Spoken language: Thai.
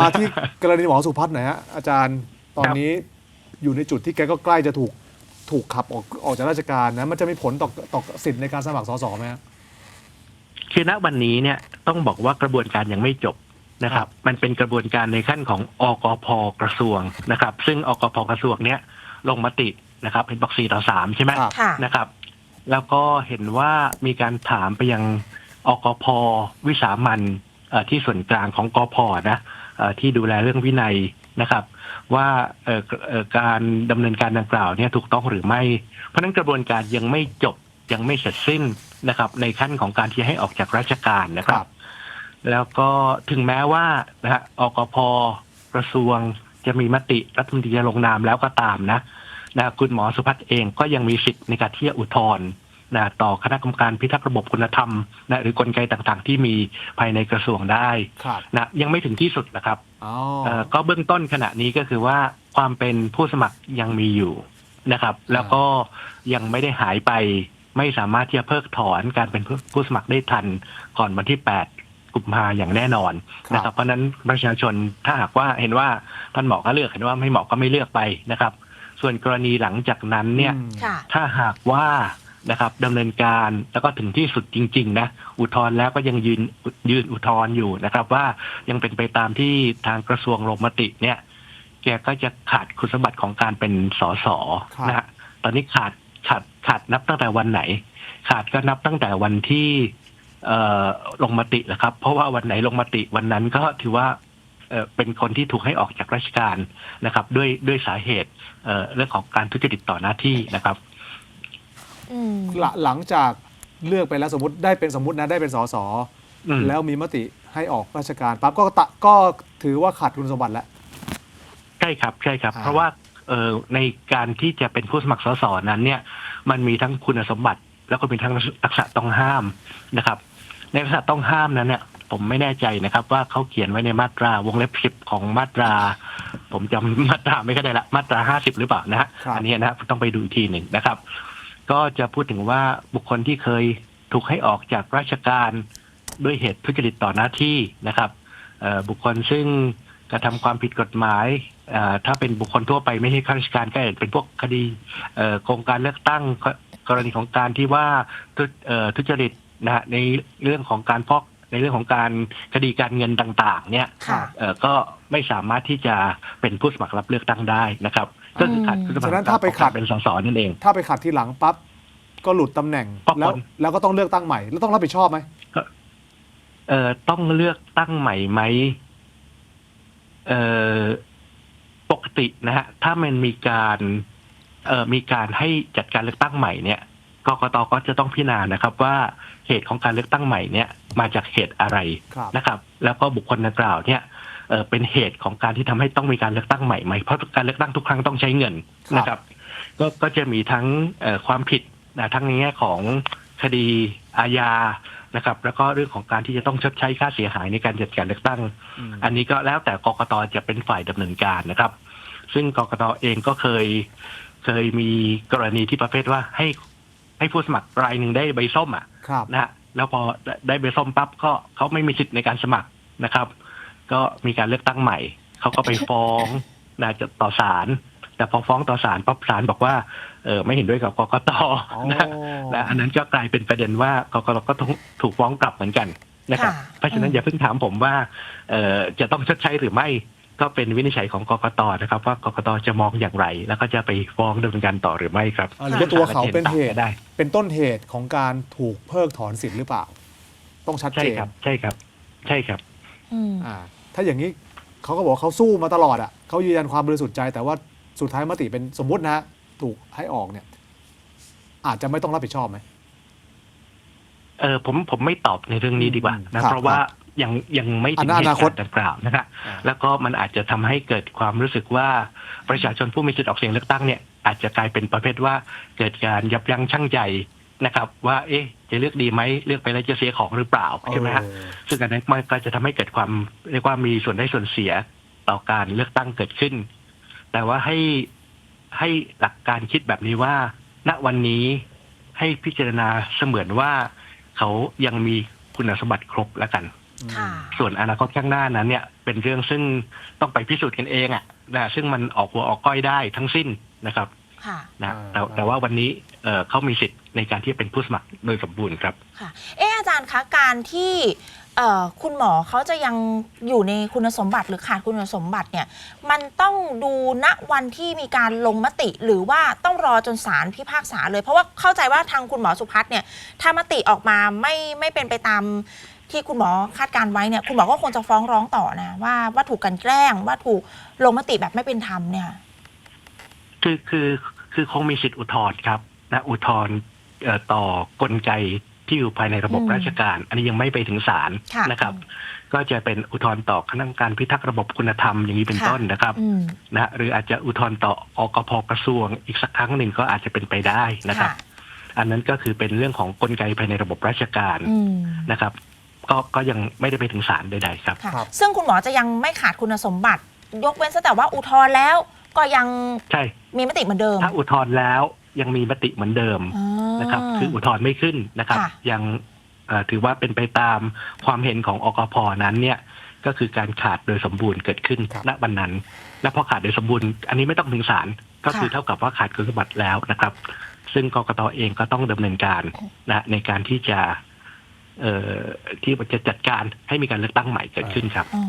มานะที่กรณีหมอสุพัฒน์หน่อยฮะอาจารย์ตอนครับนี้อยู่ในจุดที่แกก็ใกล้จะถูกถูกขับออกออกจากราชการนะมันจะมีผลต่อต่อสิทธิ์ในการสมัครสสไหมฮะคือณวันนี้เนี่ยต้องบอกว่ากระบวนการยังไม่จบนะคครัรับบมันเป็นกระบวนการในขั้นของอกพกระทรวงนะครับ ซึ่งอกพกระทรวงเนี่ยลงมตินะครับเป็นบอกสี่ต่อสามใช่ไหมครับค่ะนะครับ แล้วก็เห็นว่ามีการถามไปยังอกพวิสามันเอ่อที่ส่วนกลางของกพนะเอ่อ ที่ดูแลเรื่องวินัยนะครับ ว่าเอ่อเอ่อการดำเนินการดังกล่าวเนี่ยถูกต้องหรือไม่ เพราะฉะนั้นกระบวนการยังไม่จบยังไม่เสร็จสิ้นนะครับ ในขั้นของการที่ให้ออกจากราชการนะคครัรับบแล้วก็ถึงแม้ว่านะฮะอกพกระทรวงจะมีมติรัฐมนตรีจะลงนามแล้วก็ตามนะนะคุณหมอสุพัฒน์เองก็ยังมีสิทธิ์ในการที่จะอุทธรณ์ นะต่อคณะกรรมการพิทักษ์ระบบคุณธรรมนะหรือกลไกต่างๆ ที่มีภายในกระทรวงได้ครับนะยังไม่ถึงที่สุดนะครับอ๋อเอ่อก็เบื้องต้นขณะนี้ก็คือว่าความเป็นผู้สมัครยังมีอยู่นะครับ แล้วก็ยังไม่ได้หายไปไม่สามารถที่จะเพิกถอนการเป็นผู้ผู้สมัครได้ทันก่อนวันที่ 8 กุมภาอย่างแน่นอนครับนะครับ เพราะฉะนั้นประชาชนถ้าหากว่าเห็นว่าท่านเหมาะก็เลือกเห็นว่าไม่เหมาะก็ไม่เลือกไปนะครับ ส่วนกรณีหลังจากนั้นเนี่ยอืมค่ะถ้าหากว่า นะครับดำเนินการแล้วก็ถึงที่สุดจริง ๆ นะ อุทธรณ์แล้วก็ยังยืนยืนอุทธรณ์อยู่นะครับ ว่ายังเป็นไปตามที่ทางกระทรวงลงมติเนี่ยแกก็จะขาดคุณสมบัติของการเป็นสสครับนะฮะตอนนี้ขาดขาดขาดนับตั้งแต่วันไหน ขาดก็นับตั้งแต่วันที่เอ่อลงมติแหละครับ เพราะว่าวันไหนลงมติวันนั้นก็ถือว่าเอ่อเป็นคนที่ถูกให้ออกจากราชการนะครับ ด้วยด้วยสาเหตุเอ่อเรื่องของการทุจริตต่อหน้าที่นะครับอืม หลังหลังจากเลือกไปแล้วสมมติได้เป็นสมมตินะได้เป็นสสอืมแล้วมีมติให้ออกราชการปั๊บก็ตะก็ถือว่าขาดคุณสมบัติแล้วใช่ครับใช่ครับอ่าเพราะว่าเอ่อในการที่จะเป็นผู้สมัครสสนั้น เนี่ย มันมีทั้งคุณสมบัติ แล้วก็มีทั้งลักษณะต้องห้ามนะครับ ในลักษณะต้องห้ามนั้นเนี่ยผมไม่แน่ใจนะครับ ว่าเขาเขียนไว้ในมาตราวงเล็บสิบของมาตรา ผมจำมาตราไม่ค่อยได้ละมาตราห้าสิบหรือเปล่านะฮะครับอันนี้นะต้องไปดูอีกทีหนึ่งนะครับ ก็จะพูดถึงว่าบุคคลที่เคยถูกให้ออกจากราชการด้วยเหตุทุจริตต่อหน้าที่นะครับเอ่อบุคคลซึ่งกระทำความผิดกฎหมายเอ่อถ้าเป็นบุคคลทั่วไปไม่ใช่ข้าราชการก็อาจจะเป็นพวกคดีเอ่อโครงการเลือกตั้งกกรณีของการที่ว่าทุเอ่อทุจริตนะฮะในเรื่องของการพอกในเรื่องของการคดีการเงินต่าง ๆ เนี่ยค่ะเอ่อก็ไม่สามารถที่จะเป็นผู้สมัครรับเลือกตั้งได้นะครับ ก็คือขาดคุณสมบัติฉะนั้นถ้าไปขัด ของกรเป็นสสนั่นเอง ถ้าไปขัดที่หลังปั๊บก็หลุดตำแหน่งปั๊บแล้วคนแล้วก็ต้องเลือกตั้งใหม่ แล้วต้องรับผิดชอบไหมเอ่อต้องเลือกตั้งใหม่ไหมเอ่อปกตินะฮะถ้ามันมีการเอ่อมีการให้จัดการเลือกตั้งใหม่เนี่ยกกตก็จะต้องพิจารณานะครับ ว่าเหตุของการเลือกตั้งใหม่เนี่ย มาจากเหตุอะไรครับ นะครับ แล้วก็บุคคลดังกล่าวเนี่ย เอ่อเป็นเหตุของการที่ทำให้ต้องมีการเลือกตั้งใหม่ไหมเพราะการเลือกตั้งทุกครั้งต้องใช้เงินครับนะครับ ก็ก็จะมีทั้งเอ่อความผิดนะทั้งในแง่ของคดีอาญานะครับ แล้วก็เรื่องของการที่จะต้องชดใช้ค่าเสียหายในการจัดการเลือกตั้งอืมอันนี้ก็แล้วแต่กกตจะเป็นฝ่ายดำเนินการนะครับ ซึ่งกกตเองก็เคย เคยมีกรณีที่ประเภทว่าให้ให้ผู้สมัครรายหนึ่งได้ใบส้มอะครับ นะฮะแล้วพอได้ใบส้มปั๊บก็เขาไม่มีสิทธิ์ในการสมัครนะครับ ก็มีการเลือกตั้งใหม่ เขาก็ไปฟ้องนะจะต่อศาลแต่พอฟ้องต่อศาลปั๊บศาลบอกว่าเออไม่เห็นด้วยกับกกตอ๋อนะและอันนั้นก็กลายเป็นประเด็นว่ากกตก็ต้องถูกฟ้องกลับเหมือนกันนะครับค่ะเพราะฉะนั้นอืมอย่าเพิ่งถามผมว่าเออจะต้องชดใช้หรือไม่ก็เป็นวินิจฉัยของกกตนะครับ ว่ากกตจะมองอย่างไร แล้วก็จะไปฟ้องดำเนินการต่อหรือไม่ครับอ่าหรือว่าตัวเขาเป็นเหตุได้เป็นต้นเหตุของการถูกเพิกถอนสิทธิ์หรือเปล่า ต้องชัดใช่เจนครับ ใช่ครับ ใช่ครับอืมอ่า ถ้าอย่างนี้เขาก็บอกว่าเขาสู้มาตลอดอะเขายืนยันความบริสุทธิ์ใจ แต่ว่าสุดท้ายมติเป็นสมมุตินะฮะถูกให้ออกเนี่ย อาจจะไม่ต้องรับผิดชอบไหมเออผมผมไม่ตอบในเรื่องนี้ดีกว่าอืมนะครับเพราะว่ายังยังไม่ถึงอันเหนั้นตุอนาคตการณ์ดังกล่าวนะครับอ่าแล้วก็มันอาจจะทำให้เกิดความรู้สึกว่าประชาชนผู้มีสิทธิ์ออกเสียงเลือกตั้งเนี่ยอาจจะกลายเป็นประเภทว่าเกิดการยับยั้งชั่งใจ นะครับ ว่าเอ๊ะจะเลือกดีไหมเลือกไปแล้วจะเสียของหรือเปล่าใช่ไหมฮะเออซึ่งอันนั้นมันก็จะทำให้เกิดความเรียกว่ามีส่วนได้ส่วนเสียต่อการเลือกตั้งเกิดขึ้น แต่ว่าให้ให้หลักการคิดแบบนี้ว่า ณวันนี้ให้พิจารณาเสมือนว่าเขายังมีคุณสมบัติครบแล้วกันค่ะส่วนอนาคตข้างหน้านั้นเนี่ย เป็นเรื่องซึ่งต้องไปพิสูจน์กันเองอะนะซึ่งมันออกหัวออกก้อยได้ทั้งสิ้นนะครับค่ะนะอ่าแต่แต่ว่าวันนี้ เอ่อเขามีสิทธิ์ในการที่จะเป็นผู้สมัครโดยสมบูรณ์ครับ ค่ะ เอออาจารย์คะการที่เอ่อคุณหมอเขาจะยังอยู่ในคุณสมบัติหรือขาดคุณสมบัติเนี่ย มันต้องดูณวันที่มีการลงมติหรือว่าต้องรอจนศาลพิพากษาเลย เพราะว่าเข้าใจว่าทางคุณหมอสุพัฒน์เนี่ยถ้ามติออกมาไม่ไม่เป็นไปตามที่คุณหมอคาดการไว้เนี่ย คุณหมอก็คงจะฟ้องร้องต่อนะว่าว่าถูกกลันแกล้งว่าถูกลงมติแบบไม่เป็นธรรมเนี่ย คือคือคือคงมีสิทธิ์อุทธรณ์ครับ นะอุทธรณ์เอ่อต่อกลไกที่อยู่ภายในระบบอืมราชการ อันนี้ยังไม่ไปถึงศาลค่ะนะครับ ก็จะเป็นอุทธรณ์ต่อคณะกรรมการพิทักษ์ระบบคุณธรรมอย่างนี้เป็นค่ะต้นนะครับอืมนะหรืออาจจะอุทธรณ์ต่ออกพกระทรวง อีกสักครั้งหนึ่งก็อาจจะเป็นไปได้นะครับค่ะอันนั้นก็คือเป็นเรื่องของกลไกภายในระบบราชการอืมนะครับ ก็ก็ยังไม่ได้ไปถึงศาลใดๆครับค่ะครับซึ่งคุณหมอจะยังไม่ขาดคุณสมบัติ ยกเว้นซะแต่ว่าอุทธรณ์แล้ว ก็ยังใช่มีมติเหมือนเดิม ถ้าอุทธรณ์แล้ว ยังมีมติเหมือนเดิมอ่านะครับ คืออุทธรณ์ไม่ขึ้นนะครับค่ะยังเอ่อถือว่าเป็นไปตามความเห็นของอกพนั้นเนี่ยก็คือการขาดโดยสมบูรณ์เกิดขึ้นครับณวันนั้น และพอขาดโดยสมบูรณ์ อันนี้ไม่ต้องถึงศาลก็คือค่ะเท่ากับว่าขาดคุณสมบัติแล้วนะครับ ซึ่งกกตเองก็ต้องดำเนินการนะในการที่จะ เอ่อที่จะจัดการให้มีการเลือกตั้งใหม่เกิดขึ้นครับอ๋อ